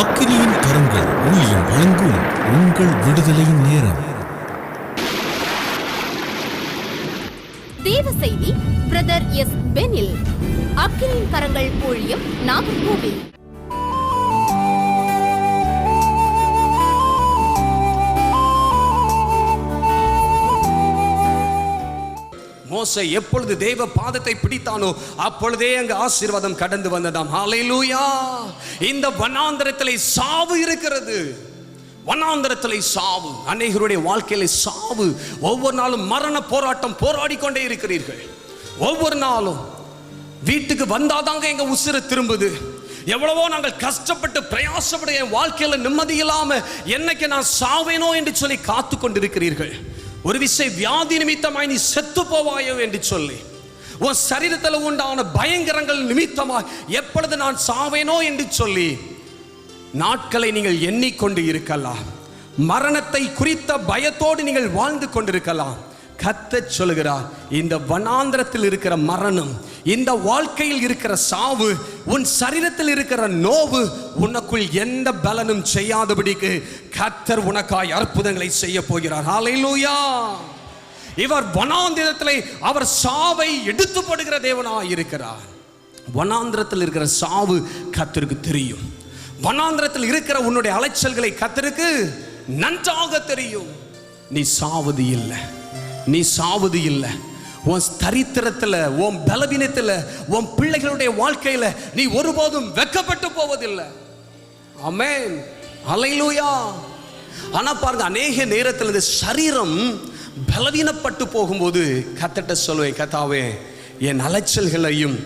அக்கினியின் கரங்கள் ஊழியம் வழங்கும் உங்கள் விடுதலையின் நேரம். தேவ செய்தி பிரதர் எஸ் பெனில். அக்கினியின் கரங்கள் ஊழியம் நாகர்கோவில். மோசை எப்பொழுது தேவ பாதத்தை பிடித்தானோ அப்பொழுதே அங்கு ஆசீர்வாதம் கடந்து வந்ததாம். ஹalleluya இந்த வனாந்தரத்தில் சாவு இருக்கிறது. வனாந்தரத்தில் சாவு. அநேகருடைய வாழ்க்கையில சாவு. ஒவ்வொரு நாளும் மரண போராட்டம் போராடி கொண்டே இருக்கிறீர்கள். ஒவ்வொரு நாளும் வீட்டுக்கு வந்தாதாங்க எங்க உசுறு திரும்புது. எவ்வளவோ நாங்கள் கஷ்டப்பட்டு பிரயாசப்பட என் வாழ்க்கையில நிம்மதி இல்லாம என்னைக்கு நான் சாவேனோ என்று சொல்லி காத்து கொண்டிருக்கிறீர்கள். ஒரு விஷயம் வியாதி நிமித்தமாய் நீ செத்து போவாயோ என்று சொல்லி உன் சரீரத்தில் உண்டான பயங்கரங்கள் நிமித்தமாய் எப்பொழுது நான் சாவேனோ என்று சொல்லி நாட்களை நீங்கள் எண்ணிக்கொண்டு இருக்கலாம். மரணத்தை குறித்த பயத்தோடு நீங்கள் வாழ்ந்து கொண்டிருக்கலாம். கத்த சொல்கிறார் இந்த வனாந்திரத்தில் இருக்கிற மரணம் இந்த வாழ்க்கையில் இருக்கிற சாவு உன் சரீரத்தில் இருக்கிற நோவு உனக்குள் எந்த பலனும் செய்யாதபடிக்கு கத்தர் உனக்காய் அற்புதங்களை செய்ய போகிறார். ஹalleluya இவர் வனாந்திரத்தில் அவர் சாவை எடுத்துப்படுகிற போடுகிற இருக்கிறார். வனாந்திரத்தில் இருக்கிற சாவு கத்தருக்கு தெரியும். வனாந்திரத்தில் இருக்கிற உன்னுடைய அலைச்சல்களை கத்தருக்கு நன்றாக தெரியும். நீ சாவது இல்லை. நீ சாவது இல்லை. உன் தரித்திரத்தில் உன் பலவீனத்தில் உன் பிள்ளைகளுடைய வாழ்க்கையில் நீ ஒருபோதும் வெக்கப்பட்டு போவதில்லை. அமேன் அலையிலூயா ஆனால் பாருங்க அநேக நேரத்தில் இந்த சரீரம் பலவீனப்பட்டு போகும்போது கத்தட்ட சொல்வேன் கத்தாவே என் அலைச்சல்களையும்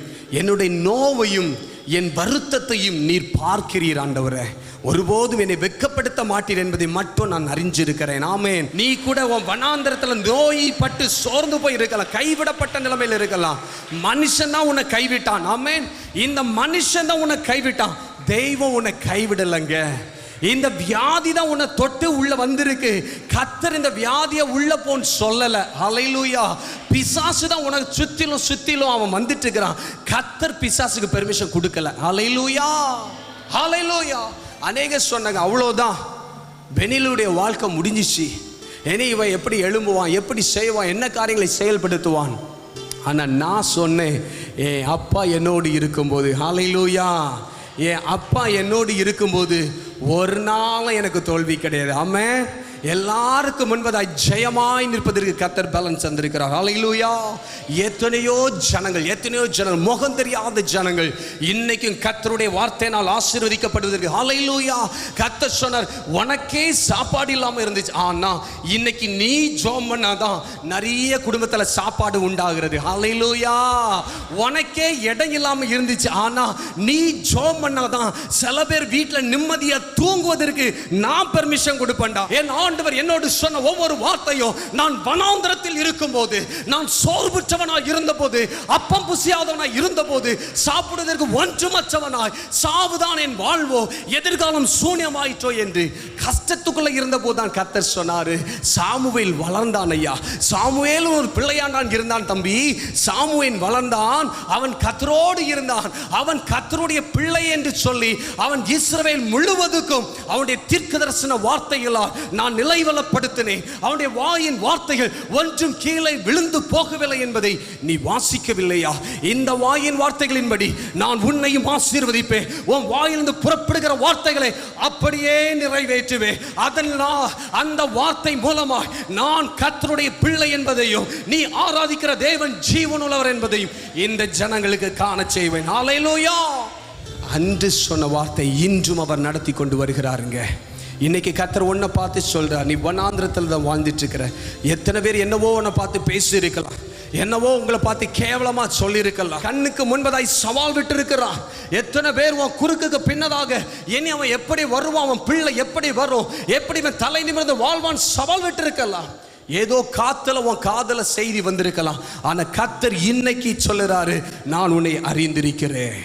என்னுடைய நோவையும் என் வருத்தத்தையும் நீர் பார்க்கிறீர் ஆண்டவரை. ஒருபோதும் என்னை வெட்கப்படுத்த மாட்டீர் என்பதை மட்டும் நான் அறிஞ்சிருக்கிறேன். ஆமேன். நீ கூட உன் வனாந்திரத்தில் நோய் பட்டு சோர்ந்து போய் இருக்கலாம் கைவிடப்பட்ட நிலைமையில் இருக்கலாம். மனுஷன் தான் உன்னை கைவிட்டான். ஆமேன். இந்த மனுஷன் தான் உன்னை கைவிட்டான். தெய்வம் உன்னை கைவிடலைங்க. இந்த வியாதி தான் உன்னை தொட்டு உள்ள வந்திருக்கு. கத்தர் இந்த வியாதியை உள்ள போன்னு சொல்லல. அலையிலூயா பிசாசு தான் உனக்கு சுத்திலும் சுத்திலும் அவன் வந்துட்டு இருக்கிறான். கத்தர் பிசாசுக்கு பெர்மிஷன் கொடுக்கல. அலையிலூயா அலையிலூயா அநேக சொன்னாங்க அவ்வளோதான் பெனிலுடைய வாழ்க்கை முடிஞ்சிச்சு. இனி இவன் எப்படி எழும்புவான் எப்படி செய்வான் என்ன காரியங்களை செயல்படுத்துவான்? ஆனால் நான் சொன்னேன் என் அப்பா என்னோடு இருக்கும்போது ஹalleluya. என் அப்பா என்னோடு இருக்கும்போது ஒரு நாளும் எனக்கு தோல்வி கிடையாது. ஆமென் எல்லாருக்கும் முன்பதாய் ஜெயமாய் நிற்பதற்கு கத்தர் பேலன்ஸ் தந்திருக்கிறார். அலையிலூயா எத்தனையோ ஜனங்கள் எத்தனையோ ஜனங்கள் முகம் தெரியாத ஜனங்கள் இன்னைக்கும் கத்தருடைய வார்த்தையினால் ஆசீர்வதிக்கப்படுவதற்கு. அலையிலூயா கத்தர் சொன்னார் உனக்கே சாப்பாடு இல்லாமல் இருந்துச்சு. ஆனா இன்னைக்கு நீ ஜோம் பண்ணாதான் நிறைய குடும்பத்தில் சாப்பாடு உண்டாகிறது. அலையிலூயா உனக்கே இடம் இல்லாமல் இருந்துச்சு. ஆனா நீ ஜோம் பண்ணாதான் சில பேர் வீட்டில் நிம்மதியாக தூங்குவதற்கு நான் பெர்மிஷன் கொடுப்பேன்டா. என் ஆண்டவர் என்னோடு சொன்ன ஒவ்வொரு வார்த்தையும் நான் வனாந்திரத்தில் இருக்கும்போது நான் சோர்வுற்றவனாய் இருந்தபோது அப்பம் புசியாதவனாய் இருந்தபோது சாப்பிடுவதற்கு ஒன்றுமற்றவனாய் சாவுதான் என் வாழ்வோ எதிர்காலம் சூன்யமாயிற்றோ என்று கஷ்டத்துக்குள்ள இருந்தபோது தான் கத்தர் சொன்னார் சாமுவேல் வளர்ந்தான் ஐயா. சாமுவேலும் ஒரு பிள்ளையாண்டான் இருந்தான் தம்பி. சாமுவேன் வளர்ந்தான். அவன் கத்தரோடு இருந்தான். அவன் கத்தருடைய பிள்ளை என்று சொல்லி அவன் இஸ்ரவேல் முழுவதுக்கும் அவனுடைய தீர்க்க தரிசன வார்த்தைகளால் நான் நிலைவலப்படுத்தினேன் அவனுடைய வாயின் வார்த்தைகள் ஒன்றும் கீழே விழுந்து போகவில்லை என்பதை நீ வாசிக்கவில்லையா? இந்த வாயின் வார்த்தைகளின்படி நான் உன்னையும் ஆசீர்வதிப்பேன். உன் வாயிலிருந்து புறப்படுகிற வார்த்தைகளை அப்படியே நிறைவேற்றுவேன். அதனால் அந்த வார்த்தை மூலமாய் நான் கத்தருடைய பிள்ளை என்பதையும் நீ ஆராதிக்கிற தேவன் ஜீவனுள்ளவர் என்பதையும் இந்த ஜனங்களுக்கு காண செய்வேன். ஆலையிலோயா அன்று சொன்ன வார்த்தை இன்றும் அவர் நடத்தி கொண்டு வருகிறாருங்க. இன்னைக்கு கத்தர் ஒன்றை பார்த்து சொல்கிறார் நீ வனாந்திரத்தில் தான் வாழ்ந்துட்டு இருக்கிற எத்தனை பேர் என்னவோ உன்னை பார்த்து பேசியிருக்கலாம். என்னவோ உங்களை பார்த்து கேவலமா சொல்லியிருக்கலாம். கண்ணுக்கு முன்பதாய் சவால் விட்டு இருக்கிறான் எத்தனை பேர் உன் குறுக்குக்கு பின்னதாக இனி அவன் எப்படி வருவான்? அவன் பிள்ளை எப்படி வரும்? எப்படி இவன் தலை நிமிர்ந்து வாழ்வான்? சவால் விட்டு இருக்கலாம் ஏதோ காத்துல உன் காதல செய்தி வந்திருக்கலாம். ஆனா கத்தர் இன்னைக்கு சொல்லுறாரு நான் உன்னை அறிந்திருக்கிறேன்.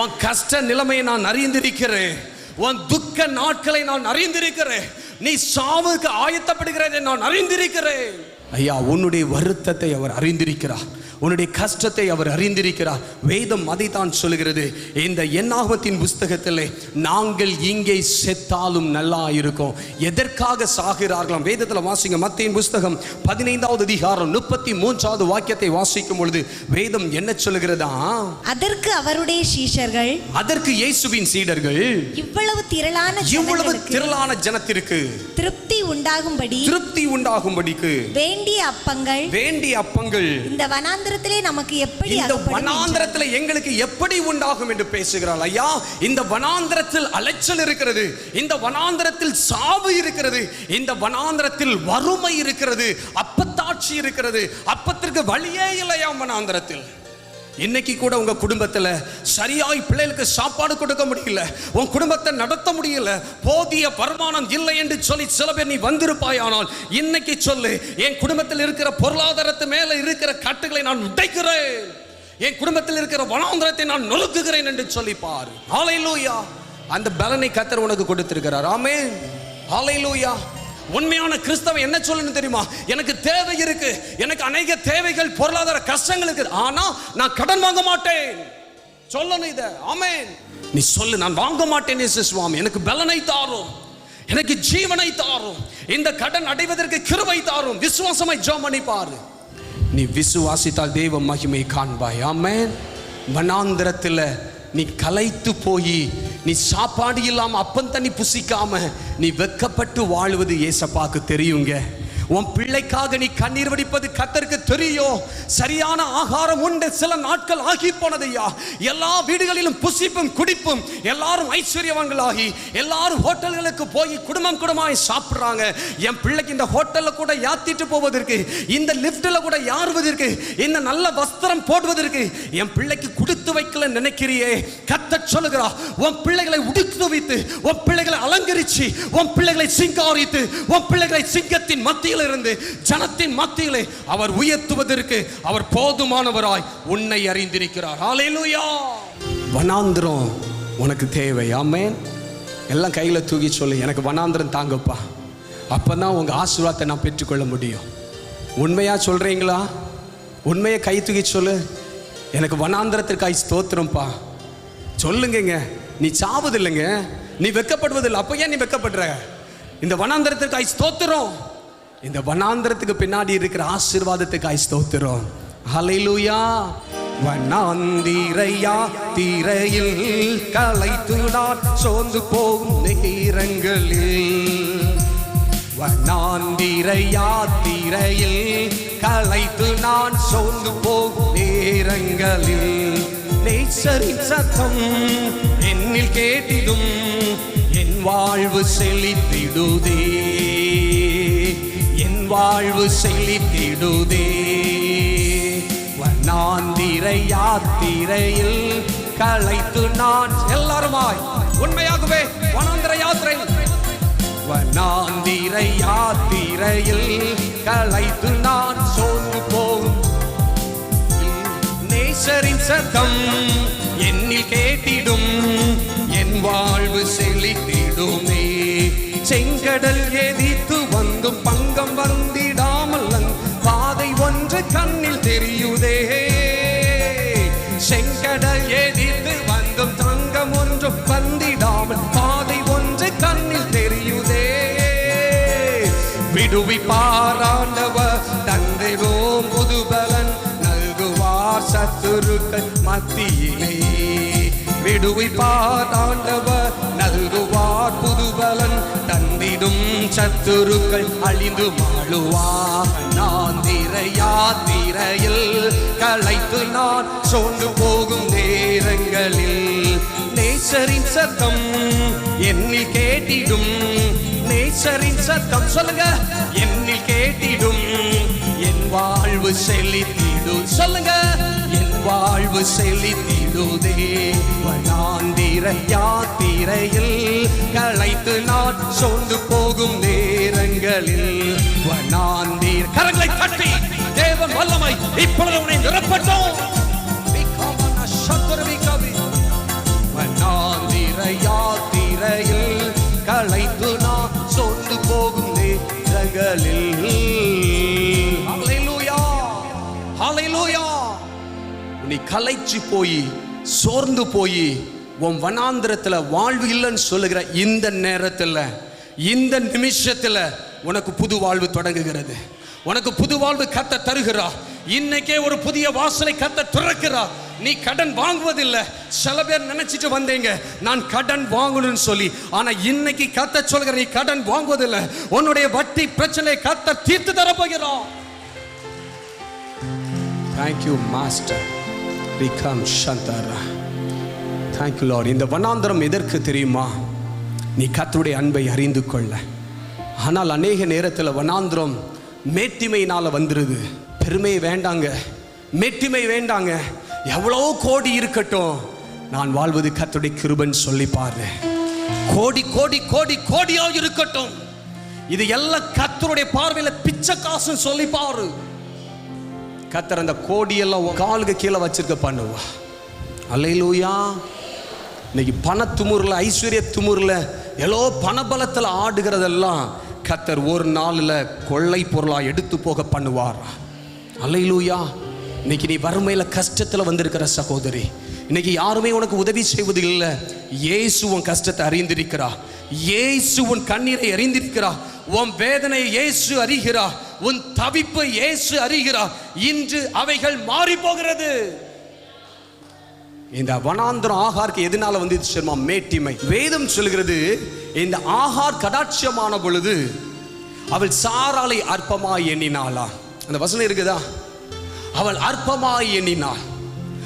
உன் கஷ்ட நிலைமையை நான் அறிந்திருக்கிறேன். உன் துக்க நாட்களை நான் அறிந்திருக்கிறேன். நீ சாவுக்கு ஆயத்தப்படுகிறதை நான் அறிந்திருக்கிறேன். ஐயா உன்னுடைய வருத்தத்தை அவர் அறிந்திருக்கிறார். உன்னுடைய கஷ்டத்தை அவர் அறிந்திருக்கிறார். வேதம் அதைத்தான் சொல்கிறது இந்த எண்ணாகமத்தின் புஸ்தகத்திலே நாங்கள் இங்கே செத்தாலும் நல்லா இருக்கும். எதற்காக சாகிறார்களாம்? வேதத்தில் வாசிங்க. மத்தியின் புஸ்தகம் பதினைந்தாவது அதிகாரம் முப்பத்தி மூன்றாவது வாக்கியத்தை வாசிக்கும் பொழுது வேதம் என்ன சொல்லுகிறதா? அதற்கு அவருடைய சீஷர்கள் அதற்கு இயேசுவின் சீடர்கள் இவ்வளவு திரளான இவ்வளவு திரளான ஜனத்திற்கு திருப்தி உண்டாகும்படி திருப்தி உண்டாகும்படிக்கு வேண்டிய அப்பங்கள். வேண்டிய அப்பங்கள். இந்த வனாந்திரத்திலே நமக்கு எப்படி இந்த. வனாந்திரத்துல எங்களுக்கு எப்படி உண்டாகும் என்று பேசுகிறாள்? ஐயா இந்த வனாந்திரத்தில் அலைச்சல் இருக்கிறது. இந்த வனாந்திரத்தில் சாவு இருக்கிறது. இந்த வனாந்திரத்தில் வறுமை இருக்கிறது. அப்பத்தாட்சி இருக்கிறது. அப்பத்திற்கு வழியே இல்லையா வனாந்திரத்தில்? இன்னைக்கு கூட உங்க குடும்பத்துல சரியாய் பிள்ளைகளுக்கு சாப்பாடு கொடுக்க முடியல. உன் குடும்பத்தை நடத்த முடியல. போதிய வருமானம் இல்லை என்று சொல்லி சில பேர் நீ வந்திருப்பாயானால் இன்னைக்கு சொல்லு என் குடும்பத்தில் இருக்கிற பொருளாதாரத்து மேல இருக்கிற கட்டுகளை நான் உடைக்கிறேன். என் குடும்பத்தில் இருக்கிற வனாந்திரத்தை நான் நொறுக்குகிறேன் என்று சொல்லி பாரு. ஹalleluya அந்த பலனை கத்தர் உனக்கு கொடுத்திருக்கிறார். ஆலை ஹalleluya உண்மையான கிறிஸ்தவன் என்ன சொல்லணும் தெரியுமா? எனக்கு தேவை இருக்கு. எனக்கு அநேக தேவைகள் பொருளாதார கஷ்டங்கள் இருக்கு. ஆனா நான் கடன் வாங்க மாட்டேன். சொல்லணும் இத. ஆமேன். நீ சொல்லு நான் வாங்க மாட்டேன் சுவாமி. எனக்கு பலனை தாரும். எனக்கு ஜீவனை தாரும். இந்த கடன் அடைவதற்கு கிருபை தாரும். விசுவாசமாய் ஜோம் பண்ணி பாரு நீ விசுவாசித்தால் தெய்வ மகிமை காண்பாய். ஆமேன். வனாந்திரத்தில் நீ கலைத்து போய் நீ சாப்பாடு இல்லாமல் அப்பந்தண்ணி புசிக்காம நீ வெக்கப்பட்டு வாழ்வது ஏசப்பாக்கு தெரியுங்க. உன் பிள்ளைக்காக நீ கண்ணீர் வடிப்பது கத்தருக்கு தெரியும். சரியான ஆகாரம் உண்டு. சில நாட்கள் ஆகி போனதையா? எல்லா வீடுகளிலும் புசிப்பும் குடிப்பும் எல்லாரும் ஐஸ்வர்யவான்களாகி எல்லாரும் ஹோட்டல்களுக்கு போய் குடும்பம் குடும்பமாய் சாப்பிடுறாங்க. என் பிள்ளைக்கு இந்த ஹோட்டலில் கூட யாத்திட்டு போவதற்கு இந்த லிஃப்டில் கூட யாருவதற்கு இந்த நல்ல வஸ்திரம் போடுவதற்கு என் பிள்ளைக்கு கொடுத்து வைக்கல நினைக்கிறியே? கத்த சொல்லுகிறா உன் பிள்ளைகளை உடுத்து வைத்து உன் பிள்ளைகளை அலங்கரிச்சு உன் பிள்ளைகளை சிங்காரித்து உன் பிள்ளைகளை சிங்கத்தின் மத்தியில் இருந்து ஜனத்தின் மத்தியிலே அவர் உயர்த்துவதற்கு அவர் போதுமானவராய் உன்னை அறிந்திருக்கிறார். வனாந்திரம் உனக்கு தேவை. ஆமேன் எல்லாம் கையில தூக்கி சொல்லு. எனக்கு வனாந்திரம் தாங்கப்பா. அப்பதான் உங்க ஆசீர்வாதத்தை நான் பெற்றுக்கொள்ள முடியும். உண்மையா சொல்றீங்களா? உண்மையை கை தூக்கி சொல்லு. எனக்கு வனாந்திரத்திற்காய் ஸ்தோத்திரம்ப்பா சொல்லுங்கங்க. நீ சாவதில்லைங்க. நீ வெக்கப்படுவதில்லை. அப்போ ஏன் நீ வெக்கப்படுற? இந்த வனாந்திரத்திற்காய் ஸ்தோத்திரம். இந்த வனாந்திரத்துக்கு பின்னாடி இருக்கிற ஆசீர்வாதத்துக்காய் ஸ்தோத்திரம். ஹalleluya. வனாந்திரையா திரையில் கலைத்து நான் சோர்ந்து போகும் நேரங்களில். வண்ணாந்திரையா யாத்திரையில் களைத்து நான் சோர்ந்து போகும் நேரங்களில். நேசரின் சத்தம் என்னில் கேட்டிடும் என் வாழ்வு செழித்திடுதே. வாழ்வு செழித்திடுதே. வண்ணாந்திரை யாத்திரையில் களைத்து நான் எல்லாருமாய் உண்மையாகவே வனாந்திர யாத்திரை வனாந்திர யாத்திரையில் களைத்து நான் சோர்ந்து போகும். நேசரின் சத்தம் என்னில் கேட்டிடும். என் வாழ்வு செழித்திடுமே. செங்கடல் எதித்து வந்தும் பங்கம் வந்திடாமல் பாதை ஒன்று கண்ணில் தெரியுதே. செங்கடல் எதிர்த்து வந்தும் தங்கம் ஒன்று வந்திடாமல் பாதை ஒன்று கண்ணில் தெரியுதே. விடுவி பாராண்டவர் தந்தைவோம் புதுபலன் நல்குவார் சத்துருக்கள் மத்தியிலே. விடுவி பாராண்டவர் நல்குவார் புதுபலன் தந்திடும் சத்துருக்கள் அழிந்து மாழுவாக நான் திரையா திரையில் களைத்து நான் சோண்டு போகும் நேரங்களில் நேசரின் சத்தம் என்னில் கேட்டிடும். நேசரின் சத்தம் சொல்லுங்க என்னில் கேட்டிடும். என் வாழ்வு செழித்திடும். சொல்லுங்க என் வாழ்வு செழித்திடுதே வனா தீரன் யாத்திரையில் களைத்து நான் சோர்ந்து போகும் நேரங்களில் வனாந்தீர். கரங்களை தட்டி தேவன் வல்லமை இப்பொழுது உன்னை நிரப்பட்டோம். யாத்திரையில் களைத்து நான் சோர்ந்து போகும் நேரங்களில். அலையிலூயா அலையிலூயா நீ கலைச்சு போய் சோர்ந்து போய் உன் வனாந்திரத்தில் வாழ்வு இல்லைன்னு சொல்லுகிற இந்த நேரத்தில் இந்த நிமிஷத்தில் உனக்கு புது வாழ்வு தொடங்குகிறது. உனக்கு புது வாழ்வு கத்த தருகிறா. இன்னைக்கே ஒரு புதிய வாசலை கத்த திறக்கிறா. நீ கடன் வாங்குவதில்லை. சில பேர் நினைச்சிட்டு வந்தீங்க நான் கடன் வாங்கணும்னு சொல்லி. ஆனா இன்னைக்கு கத்த சொல்கிற நீ கடன் வாங்குவதில்லை. உன்னுடைய வட்டி பிரச்சனை கத்த தீர்த்து தர போகிறான் தேங்க்யூ மாஸ்டர் ரிகம் சந்தரா தேங்க்யூ லார்ட் இந்த வனாந்தரம் எதற்கு தெரியுமா? நீ கர்த்தருடைய அன்பை அறிந்து கொள்ள. ஆனால் அநேக நேரத்தில் வனாந்திரம் மேட்டிமையினால் வந்துடுது பெருமை வேண்டாங்க. மேட்டிமை வேண்டாங்க. எவ்வளோ கோடி இருக்கட்டும். நான் வாழ்வது கத்துடைய கிருபன் சொல்லி பாரு கோடி கோடி கோடி கோடியா இருக்கட்டும். இது எல்லாம் கத்தருடைய பார்வையில் பிச்சை காசுன்னு சொல்லி பாரு. கத்தர் அந்த கோடியெல்லாம் காலுக்கு கீழே வச்சிருக்க பண்ணுவா. அல்லையிலூயா இன்னைக்கு பண துமுறில் ஐஸ்வர்ய துமுறில் எல்லோ பணபலத்தில் ஆடுகிறதெல்லாம் கத்தர் ஒரு நாளில் கொள்ளை பொருளாக எடுத்து போக பண்ணுவார். அல்லையிலூயா இன்னைக்கு நீ வறுமையில் கஷ்டத்தில் வந்திருக்கிற சகோதரி. இன்னைக்கு யாருமே உனக்கு உதவி செய்வது இல்லை. இயேசு உன் கஷ்டத்தை அறிந்திருக்கிறா. ஏசு உன் கண்ணீரை அறிந்திருக்கிறா. உன் வேதனை இயேசு அறிகிறா. உன் தவிப்பு இயேசு அறிகிறா. இன்று அவைகள் மாறி போகிறது. இந்த வனாந்திரம் ஆகாருக்கு எதனால வந்து தெரியுமா? மேட்டிமை. வேதம் சொல்கிறது இந்த ஆகார் கடாட்சியமான பொழுது அவள் சாராளை அற்பமாய் எண்ணினாளா? அந்த வசனம் இருக்குதா? அவள் அற்பமாய் எண்ணினாள்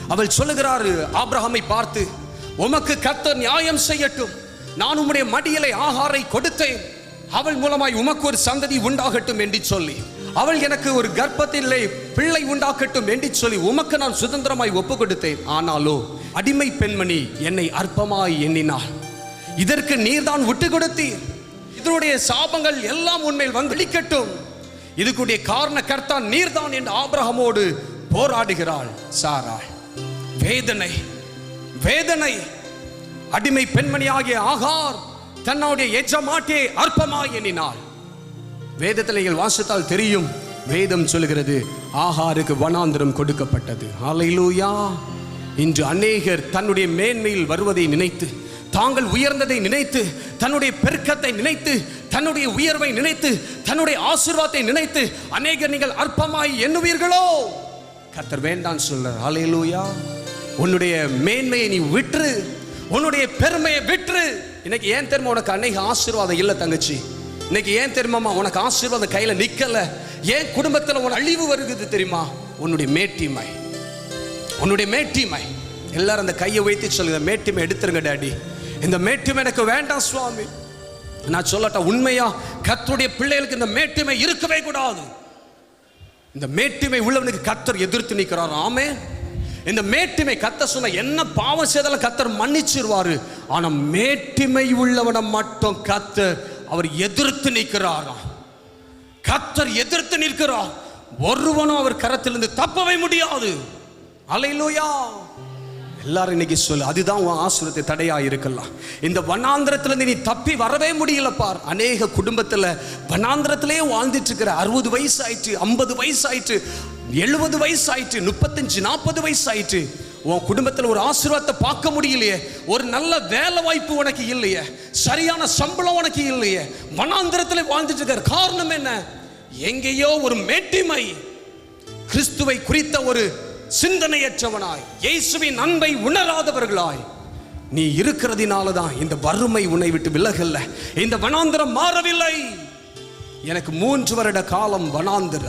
அவள் சொல்லுகிறாரு ஆப்ரஹாமை பார்த்து உமக்கு கத்த நியாயம் செய்யட்டும். நான் உம்முடைய மடியலை ஆகாரை கொடுத்தேன். அவள் மூலமாய் உமக்கு ஒரு சந்ததி உண்டாகட்டும் என்று சொல்லி. அவள் எனக்கு ஒரு கர்ப்பத்திலே பிள்ளை உண்டாக்கட்டும் என்று சொல்லி உமக்கு நான் சுதந்திரமாய் ஒப்பு கொடுத்தேன் ஆனாலோ அடிமை பெண்மணி என்னை அற்பமாய் எண்ணினாள். இதற்கு நீர்தான் விட்டு கொடுத்தீர். இதனுடைய சாபங்கள் எல்லாம் உண்மையில் வந்து வெளிக்கட்டும் இதுக்குடைய காரண கர்த்தா நீர்தான் என்று ஆபிரகமோடு போராடுகிறாள் சாராள். வேதனை வேதனை. அடிமை பெண்மணியாகிய ஆகார் தன்னுடைய எஜமாட்டே அற்பமாய் எண்ணினாள். வேதத்தில் நீங்கள் வாசித்தால் தெரியும். வேதம் சொல்கிறது ஆஹாருக்கு வனாந்திரம் கொடுக்கப்பட்டது. ஆலையிலூயா இன்று அநேகர் தன்னுடைய மேன்மையில் வருவதை நினைத்து தாங்கள் உயர்ந்ததை நினைத்து தன்னுடைய பெருக்கத்தை நினைத்து தன்னுடைய உயர்வை நினைத்து தன்னுடைய ஆசீர்வாதத்தை நினைத்து அநேகர் நீங்கள் அற்பமாய் எண்ணுவீர்களோ? கத்தர் வேண்டாம் சொல்றார். ஹalleluya. உன்னுடைய மேன்மையை நீ விற்று உன்னுடைய பெருமையை விற்று. இன்னைக்கு ஏன் தெரியுமா உனக்கு அநேக ஆசீர்வாதம் இல்லை தங்கச்சி? இன்னைக்கு ஏன் தெரியுமாமா உனக்கு ஆசீர்வாதம் கையில நிக்கல. ஏன் குடும்பத்துல உன் அழிவு வருகிறது தெரியுமா? உன்னுடைய மேட்டிமை. உன்னுடைய மேட்டிமை. எல்லாரும் அந்த கையை வைத்து சொல்லுங்க மேட்டிமை எடுத்துருங்க டாடி. இந்த மேட்டிமை எனக்கு வேண்டாம் சுவாமி. நான் சொல்லட்டா உண்மையா கத்தருடைய பிள்ளைகளுக்கு இந்த மேட்டிமை இருக்கவே கூடாது. இந்த மேட்டிமை உள்ளவனுக்கு கத்தர் எதிர்த்து நிற்கிறார். ஆமே இந்த மேட்டிமை கத்த சொன்ன என்ன பாவம் செய்தாலும் கத்தர் மன்னிச்சிருவாரு. ஆனா மேட்டிமை உள்ளவனை மட்டும் கத்தர் அவர் எதிர்த்து நிற்கிறாராம் கத்தர் எதிர்த்து நிற்கிறார். ஒருவனும் அவர் கரத்திலிருந்து தப்பவே முடியாது. அலையிலோயா. எல்லாரும் இன்னைக்கு சொல்லு அதுதான் உன் ஆசுரத்தை தடையா இருக்கலாம். இந்த வனாந்திரத்திலிருந்து நீ தப்பி வரவே முடியல பார். அநேக குடும்பத்துல வனாந்திரத்திலே வாழ்ந்துட்டு இருக்கிற அறுபது வயசு ஆயிட்டு ஐம்பது வயசு ஆயிட்டு எழுபது வயசு ஆயிட்டு முப்பத்தஞ்சு நாற்பது வயசு ஆயிட்டு உன் குடும்பத்தில் ஒரு ஆசீர்வாதத்தை பார்க்க முடியலையே ஒரு நல்ல வேலை வாய்ப்பு உனக்கு இல்லையே சரியான சம்பளம் உனக்கு இல்லையே வனாந்திரத்தில் வாழ்ந்துட்டு இருக்கிற காரணம் என்ன? எங்கேயோ ஒரு மேட்டிமை. கிறிஸ்துவை குறித்த ஒரு சிந்தனையற்றவனாய் இயேசுவின் அன்பை உணராதவர்களாய். நீ இருக்கிறதினால தான் இந்த வறுமை உன்னை விட்டு விலகல்ல இந்த வனாந்திரம் மாறவில்லை. எனக்கு மூன்று வருட காலம் வனாந்திர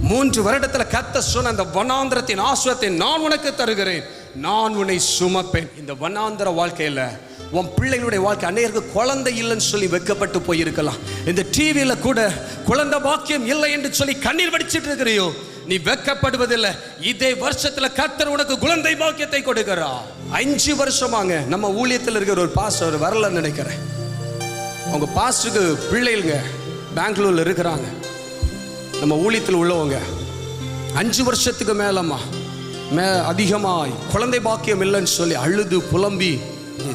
மூன்று வருடத்துல கத்த சொன்ன அந்த வனாந்திரத்தின் ஆசுவத்தை நான் உனக்கு தருகிறேன். நான் உன்னை சுமப்பேன். இந்த வனாந்திர வாழ்க்கையில உன் பிள்ளைகளுடைய வாழ்க்கை அநேகருக்கு குழந்தை இல்லைன்னு சொல்லி வெக்கப்பட்டு போயிருக்கலாம். இந்த டிவியில கூட குழந்தை பாக்கியம் இல்லை என்று சொல்லி கண்ணீர் வடிச்சிட்டு இருக்கிறியோ? நீ வெக்கப்படுவதில்லை. இதே வருஷத்துல கத்தர் உனக்கு குழந்தை பாக்கியத்தை கொடுக்கிறா அஞ்சு வருஷமாங்க நம்ம ஊழியத்தில் இருக்கிற ஒரு பாஸ்டர் வரலன்னு நினைக்கிறேன். அவங்க பாஸ்டருக்கு பிள்ளைங்க பெங்களூர்ல இருக்கிறாங்க. நம்ம ஊழியத்தில் உள்ளவங்க அஞ்சு வருஷத்துக்கு மேலம்மா மே அதிகமாய் குழந்தை பாக்கியம் இல்லைன்னு சொல்லி அழுது புலம்பி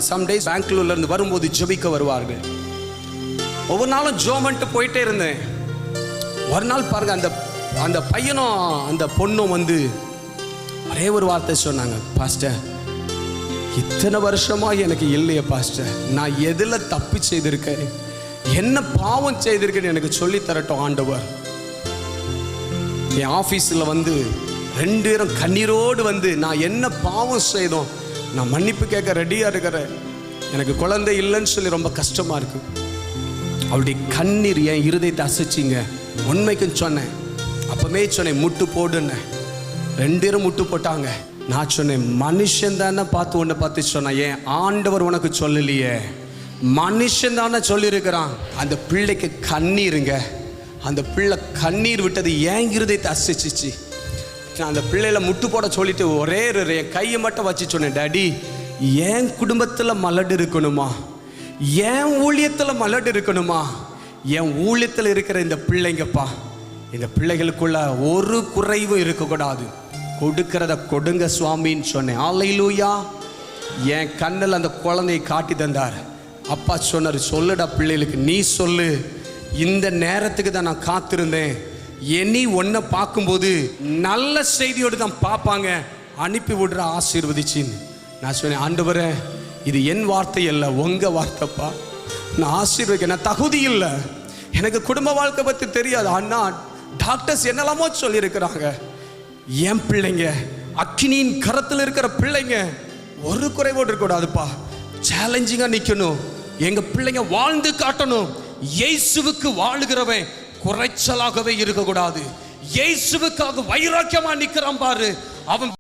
சம்டேஸ் பெங்களூர்ல இருந்து வரும்போது ஜெபிக்க வருவார்கள். ஒவ்வொரு நாளும் ஜோமன்ட்டு போயிட்டே இருந்தேன். ஒரு நாள் பாருங்க அந்த அந்த பையனும் அந்த பொண்ணும் வந்து ஒரே ஒரு வார்த்தை சொன்னாங்க பாஸ்டர் இத்தனை வருஷமா எனக்கு இல்லையே பாஸ்டர். நான் எதில் தப்பு செய்திருக்கேன்? என்ன பாவம் செய்திருக்கேன்னு எனக்கு சொல்லி தரட்டும் ஆண்டவர். என் ஆஃபீஸில் வந்து ரெண்டு பேரும் கண்ணீரோடு வந்து நான் என்ன பாவம் செய்தோம்? நான் மன்னிப்பு கேட்க ரெடியாக இருக்கிறேன். எனக்கு குழந்தை இல்லைன்னு சொல்லி ரொம்ப கஷ்டமாக இருக்கு. அப்படி கண்ணீர் என் இருதயத்தை அசைச்சிங்க. உண்மைக்கும் சொன்னேன். அப்போமே சொன்னேன் முட்டு போடுன்னேன் ரெண்டு பேரும் முட்டு போட்டாங்க. நான் சொன்னேன் மனுஷன் தானே பார்த்து உன்னை பார்த்து சொன்னேன். ஏன் ஆண்டவர் உனக்கு சொல்லலையே. மனுஷன் தானே சொல்லியிருக்கிறான். அந்த பிள்ளைக்கு கண்ணீருங்க. அந்த பிள்ளை கண்ணீர் விட்டது ஏன் இருதயத்தை அசைச்சிச்சு? நான் அந்த பிள்ளையில முட்டு போட சொல்லிட்டு ஒரே ஒரு என் கையை மட்டும் வச்சு சொன்னேன் டாடி ஏன் குடும்பத்தில் மலடு இருக்கணுமா? என் ஊழியத்தில் மலடு இருக்கணுமா? என் ஊழியத்தில் இருக்கிற இந்த பிள்ளைங்கப்பா இந்த பிள்ளைகளுக்குள்ள ஒரு குறைவும் இருக்கக்கூடாது. கொடுக்கிறத கொடுங்க சுவாமின்னு சொன்னேன். ஆலையிலூயா என் கண்ணில் அந்த குழந்தையை காட்டி தந்தார். அப்பா சொன்னார் சொல்லுடா பிள்ளைகளுக்கு நீ சொல்லு. இந்த நேரத்துக்கு தான் நான் காத்திருந்தேன். இனி ஒன்றை பார்க்கும்போது நல்ல செய்தியோடு தான் பார்ப்பாங்க. அனுப்பி விடுற ஆசீர்வதிச்சின்னு. நான் சொன்னேன் ஆண்டவரே இது என் வார்த்தை அல்ல உங்கள் வார்த்தைப்பா. நான் ஆசீர்வதிக்க நான் தகுதி இல்லை. எனக்கு குடும்ப வாழ்க்கை பற்றி தெரியாது. அண்ணா டாக்டர்ஸ் என்னெல்லாமோ சொல்லியிருக்கிறாங்க. என் பிள்ளைங்க அக்கினியின் கரத்தில் இருக்கிற பிள்ளைங்க ஒரு குறைவோடு இருக்கக்கூடாதுப்பா. சேலஞ்சிங்காக நிற்கணும் எங்கள் பிள்ளைங்க வாழ்ந்து காட்டணும். இயேசுவுக்கு வாழுகிறவன் குறைச்சலாகவே இருக்கக்கூடாது. இயேசுவுக்காக வைராக்கியமா நிக்கிறான் பாரு. அவன்